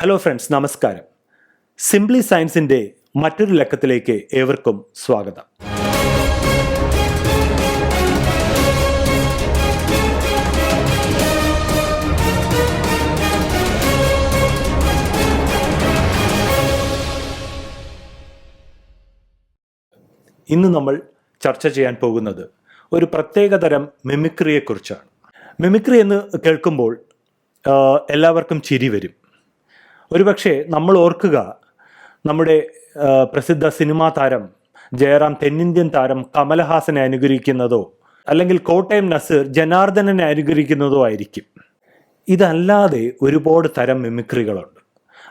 Hello friends നമസ്കാരം. Simply സയൻസിന്റെ മറ്റൊരു ലക്കത്തിലേക്ക് ഏവർക്കും സ്വാഗതം. ഇന്ന് നമ്മൾ ചർച്ച ചെയ്യാൻ പോകുന്നത് ഒരു പ്രത്യേകതരം മിമിക്രിയെക്കുറിച്ചാണ്. മിമിക്രി എന്ന് കേൾക്കുമ്പോൾ എല്ലാവർക്കും ചിരി വരും. ഒരുപക്ഷെ നമ്മൾ ഓർക്കുക നമ്മുടെ പ്രസിദ്ധ സിനിമാ താരം ജയറാം തെന്നിന്ത്യൻ താരം കമലഹാസനെ അനുകരിക്കുന്നതോ അല്ലെങ്കിൽ കോട്ടയം നസീർ ജനാർദ്ദനനെ അനുകരിക്കുന്നതോ ആയിരിക്കും. ഇതല്ലാതെ ഒരുപാട് തരം മിമിക്രികളുണ്ട്.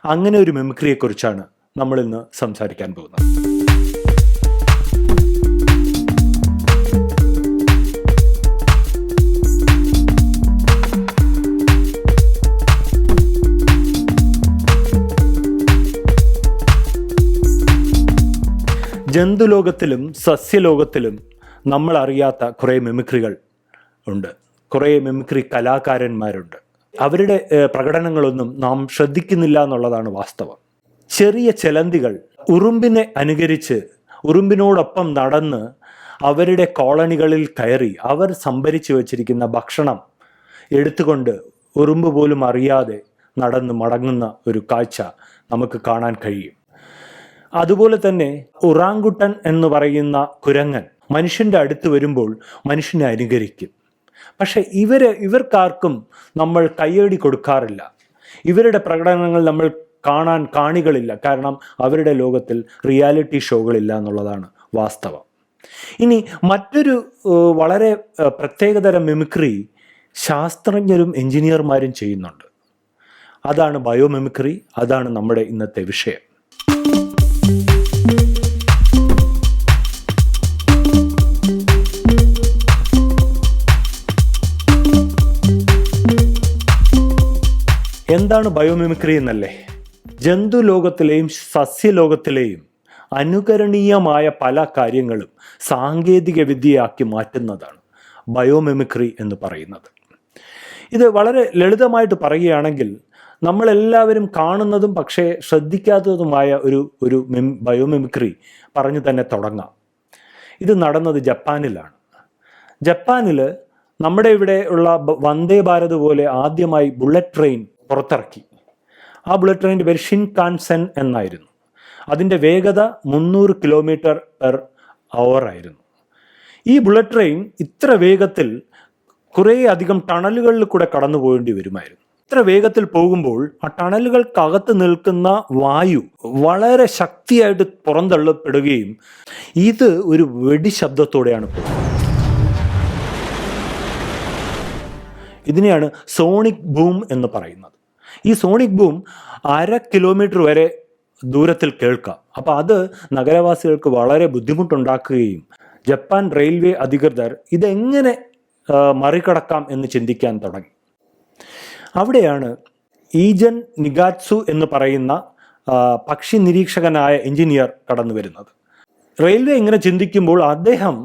അങ്ങനെ ഒരു മിമിക്രിയെക്കുറിച്ചാണ് നമ്മളിന്ന് സംസാരിക്കാൻ പോകുന്നത്. ജന്തുലോകത്തിലും സസ്യലോകത്തിലും നമ്മൾ അറിയാത്ത കുറേ മിമിക്രികൾ ഉണ്ട്. കുറേ മിമിക്രി കലാകാരന്മാരുണ്ട്. അവരുടെ പ്രകടനങ്ങളൊന്നും നാം ശ്രദ്ധിക്കുന്നില്ല എന്നുള്ളതാണ് വാസ്തവം. ചെറിയ ചെലന്തികൾ ഉറുമ്പിനെ അനുകരിച്ച് ഉറുമ്പിനോടൊപ്പം നടന്ന് അവരുടെ കോളനികളിൽ കയറി അവർ സംഭരിച്ചു വച്ചിരിക്കുന്ന ഭക്ഷണം എടുത്തുകൊണ്ട് ഉറുമ്പ് പോലും അറിയാതെ നടന്ന് മടങ്ങുന്ന ഒരു കാഴ്ച നമുക്ക് കാണാൻ കഴിയും. അതുപോലെ തന്നെ ഉറാങ്കുട്ടൻ എന്ന് പറയുന്ന കുരങ്ങൻ മനുഷ്യന്റെ അടുത്ത് വരുമ്പോൾ മനുഷ്യനെ അനുകരിക്കും. പക്ഷെ ഇവരെ ഇവർക്കാർക്കും നമ്മൾ കയ്യടി കൊടുക്കാറില്ല. ഇവരുടെ പ്രകടനങ്ങൾ നമ്മൾ കാണാൻ കാണികളില്ല. കാരണം അവരുടെ ലോകത്തിൽ റിയാലിറ്റി ഷോകളില്ല എന്നുള്ളതാണ് വാസ്തവം. ഇനി മറ്റൊരു വളരെ പ്രത്യേകതരം മിമിക്രി ശാസ്ത്രജ്ഞരും എഞ്ചിനീയർമാരും ചെയ്യുന്നുണ്ട്. അതാണ് ബയോമിമിക്രി അതാണ് നമ്മുടെ ഇന്നത്തെ വിഷയം. എന്താണ് ബയോമിമിക്രി എന്നല്ലേ? ജന്തുലോകത്തിലെയും സസ്യലോകത്തിലെയും അനുകരണീയമായ പല കാര്യങ്ങളും സാങ്കേതിക വിദ്യയാക്കി മാറ്റുന്നതാണ് ബയോമിമിക്രി എന്ന് പറയുന്നത്. ഇത് വളരെ ലളിതമായിട്ട് പറയുകയാണെങ്കിൽ നമ്മളെല്ലാവരും കാണുന്നതും പക്ഷേ ശ്രദ്ധിക്കാത്തതുമായ ഒരു ഒരു മിം ബയോമിമിക്രി പറഞ്ഞു തന്നെ തുടങ്ങാം. ഇത് നടന്നത് ജപ്പാനിലാണ്. ജപ്പാനിൽ നമ്മുടെ ഇവിടെ ഉള്ള വന്ദേ ഭാരത് പോലെ ആദ്യമായി ബുള്ളറ്റ് ട്രെയിൻ പുറത്തിറക്കി. ആ ബുള്ളറ്റ് ട്രെയിനിന്റെ പേര് ഷിൻ കാൻസൻ എന്നായിരുന്നു. അതിന്റെ വേഗത മുന്നൂറ് കിലോമീറ്റർ പെർ അവർ ആയിരുന്നു. ഈ ബുള്ളറ്റ് ട്രെയിൻ ഇത്ര വേഗത്തിൽ കുറേ അധികം ടണലുകളിൽ കൂടെ കടന്നു പോകേണ്ടി വരുമായിരുന്നു. ഇത്ര വേഗത്തിൽ പോകുമ്പോൾ ആ ടണലുകൾക്കകത്ത് നിൽക്കുന്ന വായു വളരെ ശക്തിയായിട്ട് പുറന്തള്ളപ്പെടുകയും ഇത് ഒരു വെടി ശബ്ദത്തോടെയാണ് ഇതിനെയാണ് സോണിക് ബൂം എന്ന് പറയുന്നത്. ഈ സോണിക് ബൂം അര കിലോമീറ്റർ വരെ ദൂരത്തിൽ കേൾക്കാം. അപ്പോൾ അത് നഗരവാസികൾക്ക് വളരെ ബുദ്ധിമുട്ടുണ്ടാക്കുകയും ജപ്പാൻ റെയിൽവേ അധികൃതർ ഇതെങ്ങനെ മറികടക്കാം എന്ന് ചിന്തിക്കാൻ തുടങ്ങി. അവിടെയാണ് ഈജൻ നിഗാറ്റ്സു എന്ന് പറയുന്ന പക്ഷി നിരീക്ഷകനായ എഞ്ചിനീയർ കടന്നു വരുന്നത്. റെയിൽവേ ഇങ്ങനെ ചിന്തിക്കുമ്പോൾ അദ്ദേഹം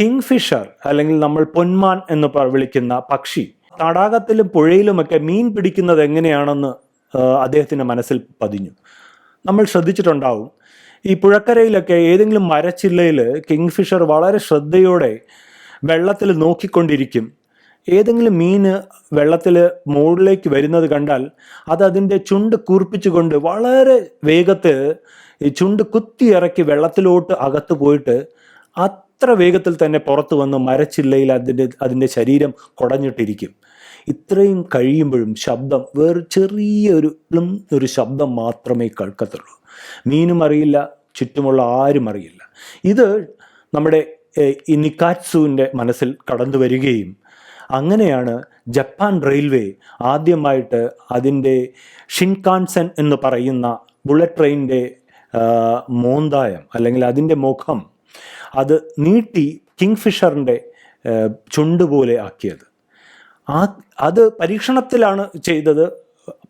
കിങ് ഫിഷർ അല്ലെങ്കിൽ നമ്മൾ പൊന്മാൻ എന്ന് വിളിക്കുന്ന പക്ഷി തടാകത്തിലും പുഴയിലുമൊക്കെ മീൻ പിടിക്കുന്നത് എങ്ങനെയാണെന്ന് അദ്ദേഹത്തിന്റെ മനസ്സിൽ പതിഞ്ഞു. നമ്മൾ ശ്രദ്ധിച്ചിട്ടുണ്ടാവും. ഈ പുഴക്കരയിലൊക്കെ ഏതെങ്കിലും മരച്ചില്ലയിൽ കിങ് ഫിഷർ വളരെ ശ്രദ്ധയോടെ വെള്ളത്തിൽ നോക്കിക്കൊണ്ടിരിക്കും. ഏതെങ്കിലും മീൻ വെള്ളത്തിൽ മുകളിലേക്ക് വരുന്നത് കണ്ടാൽ അത് അതിന്റെ ചുണ്ട് കൂർപ്പിച്ചുകൊണ്ട് വളരെ വേഗത്തിൽ ഈ ചുണ്ട് കുത്തി ഇറക്കി വെള്ളത്തിലോട്ട് അകത്ത് പോയിട്ട് അത്ര വേഗത്തിൽ തന്നെ പുറത്തു വന്ന് മരച്ചില്ലയിൽ അതിന്റെ അതിന്റെ ശരീരം കുടഞ്ഞിട്ടിരിക്കും. ഇത്രയും കഴിയുമ്പോഴും ശബ്ദം വേറെ ചെറിയൊരു ഒരു ശബ്ദം മാത്രമേ കേൾക്കത്തുള്ളൂ. മീനും അറിയില്ല ചുറ്റുമുള്ള ആരും അറിയില്ല. ഇത് നമ്മുടെ ഈ നിക്കാറ്റ്സുവിന്റെ മനസ്സിൽ കടന്നു വരികയും അങ്ങനെയാണ് ജപ്പാൻ റെയിൽവേ ആദ്യമായിട്ട് അതിന്റെ ഷിൻകാൻസൻ എന്ന് പറയുന്ന ബുള്ളറ്റ് ട്രെയിനിന്റെ മോന്തായം അല്ലെങ്കിൽ അതിന്റെ മുഖം അത് നീട്ടി കിങ് ഫിഷറിന്റെ ചുണ്ടുപോലെ ആക്കിയത്. ആ അത് പരീക്ഷണത്തിലാണ് ചെയ്തത്.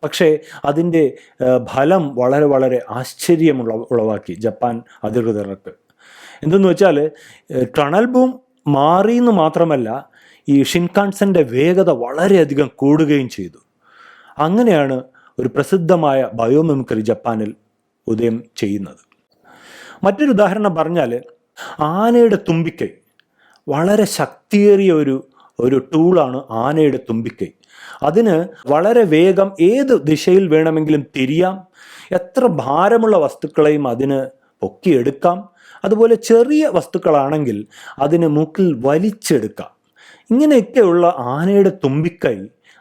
പക്ഷേ അതിന്റെ ഫലം വളരെ വളരെ ആശ്ചര്യമുള്ള ഉളവാക്കി ജപ്പാൻ അധികൃതർക്ക്. എന്തെന്ന് വെച്ചാൽ ടണൽ ബൂം മാറി എന്ന് മാത്രമല്ല ഈ ഷിൻകാൻസന്റെ വേഗത വളരെയധികം കൂടുകയും ചെയ്തു. അങ്ങനെയാണ് ഒരു പ്രസിദ്ധമായ ബയോമെമിക്രി ജപ്പാനിൽ ഉദയം ചെയ്യുന്നത്. മറ്റൊരു ഉദാഹരണം പറഞ്ഞാൽ ആനയുടെ തുമ്പിക്കൈ വളരെ ശക്തിയേറിയ ഒരു ഒരു ടൂളാണ് ആനയുടെ തുമ്പിക്കൈ. അതിന് വളരെ വേഗം ഏത് ദിശയിൽ വേണമെങ്കിലും തിരിയാം. എത്ര ഭാരമുള്ള വസ്തുക്കളെയും അതിന് പൊക്കിയെടുക്കാം. അതുപോലെ ചെറിയ വസ്തുക്കളാണെങ്കിൽ അതിന് മൂക്കിൽ വലിച്ചെടുക്കാം. ഇങ്ങനെയൊക്കെയുള്ള ആനയുടെ തുമ്പിക്കൈ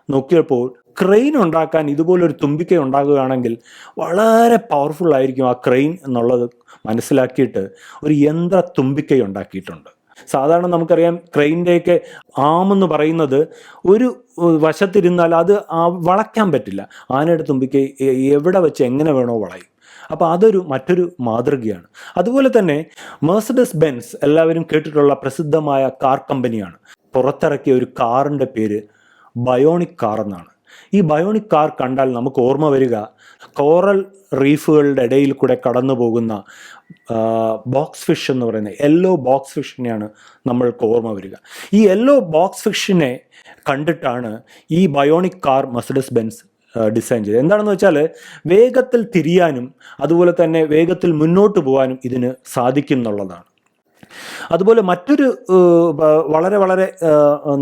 നോക്കിയപ്പോൾ ക്രെയിൻ ഉണ്ടാക്കാൻ ഇതുപോലൊരു തുമ്പിക്കൈ ഉണ്ടാകുകയാണെങ്കിൽ വളരെ പവർഫുൾ ആയിരിക്കും ആ ക്രെയിൻ എന്നുള്ളത് മനസ്സിലാക്കിയിട്ട് ഒരു യന്ത്ര തുമ്പിക്കൈ ഉണ്ടാക്കിയിട്ടുണ്ട്. സാധാരണ നമുക്കറിയാം ക്രെയിന്റെയൊക്കെ ആമെന്ന് പറയുന്നത് ഒരു വശത്തിരുന്നാൽ അത് വളയ്ക്കാൻ പറ്റില്ല. ആനയുടെ തുമ്പിക്ക് എവിടെ വെച്ച് എങ്ങനെ വേണോ വളയും. അപ്പോൾ അതൊരു മറ്റൊരു മാതൃകയാണ്. അതുപോലെ തന്നെ മേഴ്സഡസ് ബെൻസ് എല്ലാവരും കേട്ടിട്ടുള്ള പ്രസിദ്ധമായ കാർ കമ്പനിയാണ് പുറത്തിറക്കിയ ഒരു കാറിന്റെ പേര് ബയോണിക് കാർ എന്നാണ്. ഈ ബയോണിക് കാർ കണ്ടാൽ നമുക്ക് ഓർമ്മ വരിക കോറൽ റീഫുകളുടെ ഇടയിൽ കൂടെ കടന്നു പോകുന്ന ബോക്സ് ഫിഷ് എന്ന് പറയുന്ന യെല്ലോ ബോക്സ് ഫിഷിനെയാണ് നമ്മൾക്ക് ഓർമ്മ വരിക. ഈ യെല്ലോ ബോക്സ് ഫിഷിനെ കണ്ടിട്ടാണ് ഈ bionic car Mercedes Benz design ചെയ്തത്. എന്താണെന്ന് വെച്ചാൽ വേഗത്തിൽ തിരിയാനും അതുപോലെ തന്നെ വേഗത്തിൽ മുന്നോട്ട് പോകാനും ഇതിന് സാധിക്കും എന്നുള്ളതാണ്. അതുപോലെ മറ്റൊരു വളരെ വളരെ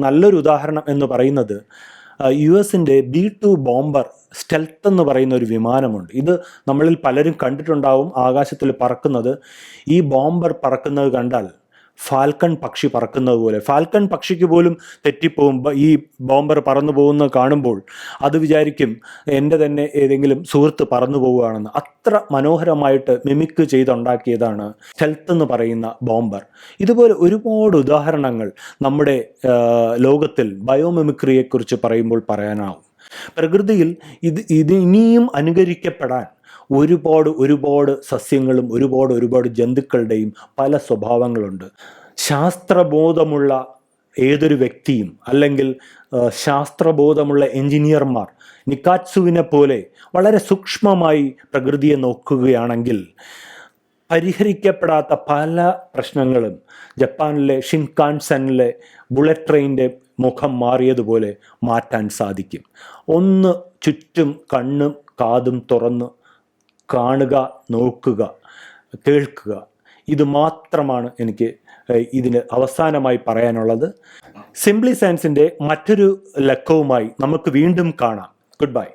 നല്ലൊരു ഉദാഹരണം എന്ന് പറയുന്നത് യു എസിന്റെ ബി ടു ബോംബർ സ്റ്റെൽത്ത് എന്ന് പറയുന്ന ഒരു വിമാനമുണ്ട്. ഇത് നമ്മളിൽ പലരും കണ്ടിട്ടുണ്ടാവും ആകാശത്തിൽ പറക്കുന്നത്. ഈ ബോംബർ പറക്കുന്നത് കണ്ടാൽ ഫാൽക്കൺ പക്ഷി പറക്കുന്നത് പോലെ. ഫാൽക്കൺ പക്ഷിക്ക് പോലും തെറ്റിപ്പോവും. ഈ ബോംബർ പറന്നു പോകുന്നത് കാണുമ്പോൾ അത് വിചാരിക്കും എന്റെ തന്നെ ഏതെങ്കിലും സുഹൃത്ത് പറന്നു പോവുകയാണെന്ന്. അത്ര മനോഹരമായിട്ട് മിമിക്ക് ചെയ്തുണ്ടാക്കിയതാണ് ഹെൽത്ത് എന്ന് പറയുന്ന ബോംബർ. ഇതുപോലെ ഒരുപാട് ഉദാഹരണങ്ങൾ നമ്മുടെ ലോകത്തിൽ ബയോമിമിക്രിയെക്കുറിച്ച് പറയുമ്പോൾ പറയാനാവും. പ്രകൃതിയിൽ ഇത് ഇത് ഇനിയും അനുകരിക്കപ്പെടാൻ ഒരുപാട് ഒരുപാട് സസ്യങ്ങളും ഒരുപാട് ഒരുപാട് ജന്തുക്കളുടെയും പല സ്വഭാവങ്ങളുണ്ട്. ശാസ്ത്രബോധമുള്ള ഏതൊരു വ്യക്തിയും അല്ലെങ്കിൽ ശാസ്ത്രബോധമുള്ള എഞ്ചിനീയർമാർ നിക്കാറ്റ്സുവിനെ പോലെ വളരെ സൂക്ഷ്മമായി പ്രകൃതിയെ നോക്കുകയാണെങ്കിൽ പരിഹരിക്കപ്പെടാത്ത പല പ്രശ്നങ്ങളും ജപ്പാനിലെ ഷിൻകാൻസനിലെ ബുള്ളറ്റ് ട്രെയിന്റെ മുഖം മാറിയതുപോലെ മാറ്റാൻ സാധിക്കും. ഒന്ന് ചുറ്റും കണ്ണും കാതും തുറന്ന് കാണുക നോക്കുക കേൾക്കുക. ഇത് മാത്രമാണ് എനിക്ക് ഇതിന് അവസാനമായി പറയാനുള്ളത്. സിംപ്ലി സയൻസിന്റെ മറ്റൊരു ലക്കവുമായി നമുക്ക് വീണ്ടും കാണാം. Good bye